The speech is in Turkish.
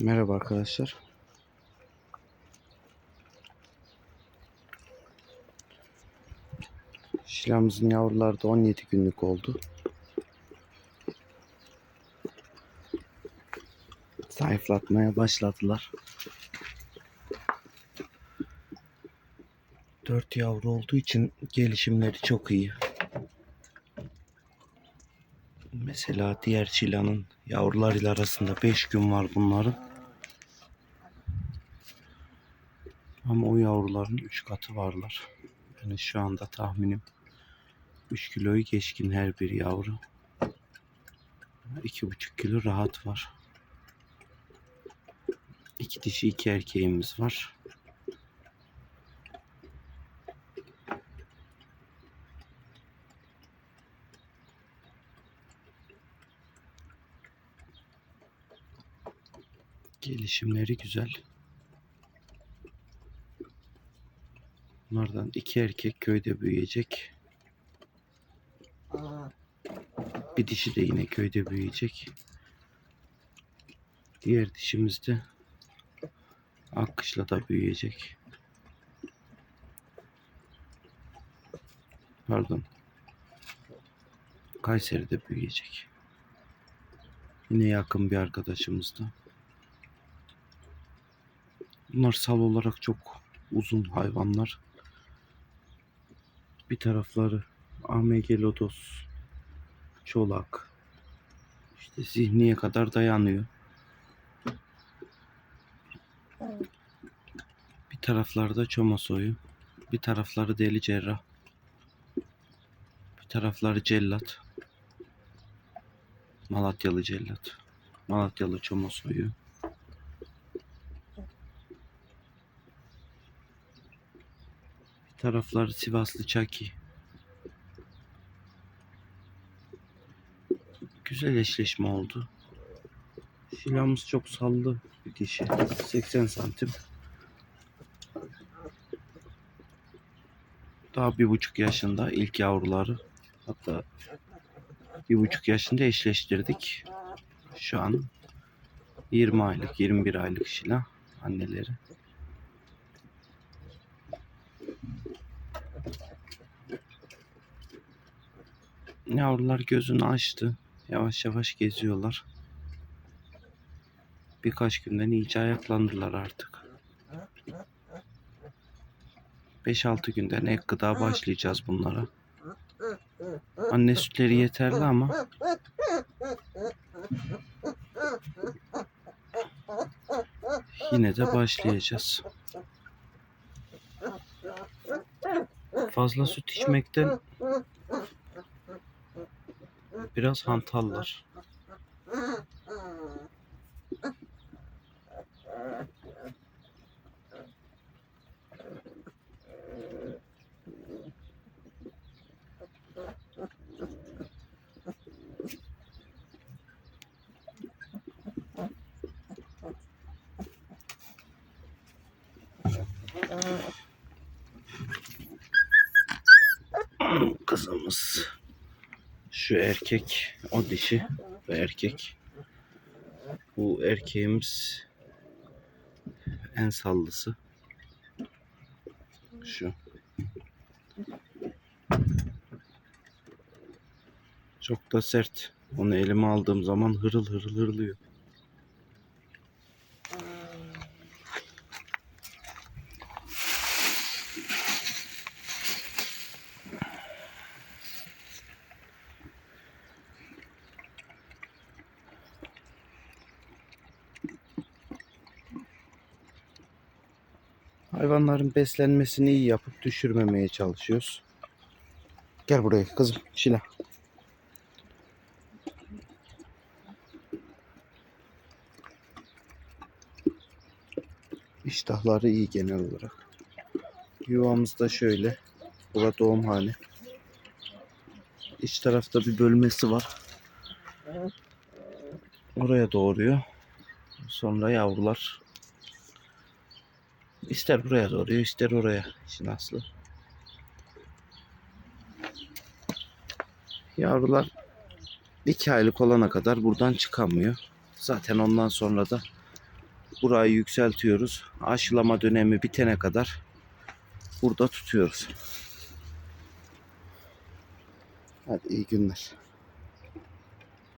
Merhaba arkadaşlar. Şilamızın yavruları da 17 günlük oldu. Zayıflatmaya başladılar. 4 yavru olduğu için gelişimleri çok iyi. Mesela diğer çilanın yavrularıyla arasında 5 gün var bunların. Ama o yavruların 3 katı varlar. Yani şu anda tahminim 3 kiloyu geçkin her bir yavru. 2,5 kilo rahat var. İki dişi iki erkeğimiz var. Gelişimleri güzel. Bunlardan iki erkek köyde büyüyecek. Bir dişi de yine köyde büyüyecek. Diğer dişimiz de Akkışla'da büyüyecek. Pardon. Kayseri'de büyüyecek. Yine yakın bir arkadaşımız da. Bunlar sal olarak çok uzun hayvanlar. Bir tarafları AMG Lodos, Çolak, işte zihniye kadar dayanıyor. Bir tarafları da Çoma soyu, bir tarafları Deli Cerrah, bir tarafları Cellat, Malatyalı Cellat, Malatyalı Çoma soyu. Tarafları Sivaslı Çaki. Güzel eşleşme oldu. Şilamız çok sallı bir dişi. 80 santim. Daha bir buçuk yaşında ilk yavruları. Hatta bir buçuk yaşında eşleştirdik. Şu an 20 aylık, 21 aylık şila anneleri. Yavrular gözünü açtı. Yavaş yavaş geziyorlar. Birkaç günden iyice ayaklandılar artık. 5-6 günden ek gıda başlayacağız bunlara. Anne sütleri yeterli ama yine de başlayacağız. Fazla süt içmekten biraz hantallar. Kızımız şu erkek, o dişi ve erkek. Bu erkeğimiz en sallısı. Şu. Çok da sert. Onu elime aldığım zaman hırıl hırıl hırlıyor. Hayvanların beslenmesini iyi yapıp düşürmemeye çalışıyoruz. Gel buraya kızım. Şila. İştahları iyi genel olarak. Yuvamız da şöyle. Burada doğumhane. İç tarafta bir bölmesi var. Oraya doğuruyor. Sonra yavrular İster buraya doğruyor, ister oraya. İşin aslı. Yavrular iki aylık olana kadar buradan çıkamıyor. Zaten ondan sonra da burayı yükseltiyoruz. Aşılama dönemi bitene kadar burada tutuyoruz. Hadi iyi günler.